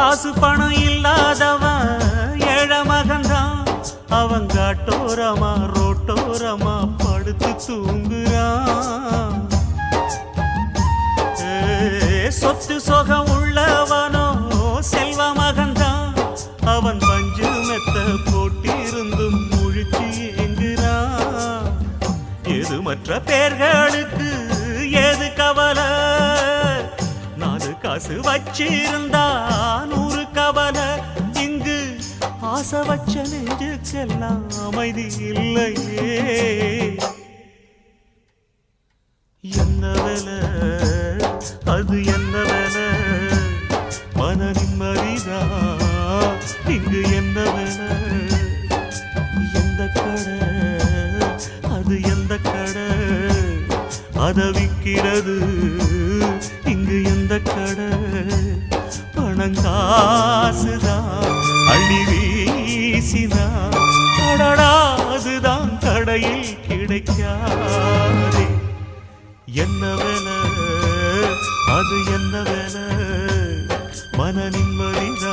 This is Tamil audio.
காசு பணம் இல்லாதவன் ஏழ மகன்தான் அவன் காட்டோரமா ரோட்டோரமா படுத்து தூங்குறான். சொத்து சொகம் உள்ளவனோ செல்வ மகன்தான் அவன் பஞ்சு மெத்த போட்டிருந்தும் முழிச்சு எங்குறான் எது மற்ற பேர்களுக்கு காசு வச்சிருந்தா நூறு கவலை இங்கு ஆசை வச்ச நெஞ்சுக்கெல்லாம் அமைதி இல்லையே. என்ன வேலை? அது என்ன வேலை? மன நிம்மதிதா? இங்கு என்ன வேலை? எந்த கடை? அது எந்த கடை? அதை விற்கிறது இந்த கடை பணங்காசுதான் அள்ளி வீசினான் கடடாதுதான் கடையில் கிடைக்காதே. என்ன வேலை? அது என்ன வேலை? மன நிம்மதிதான்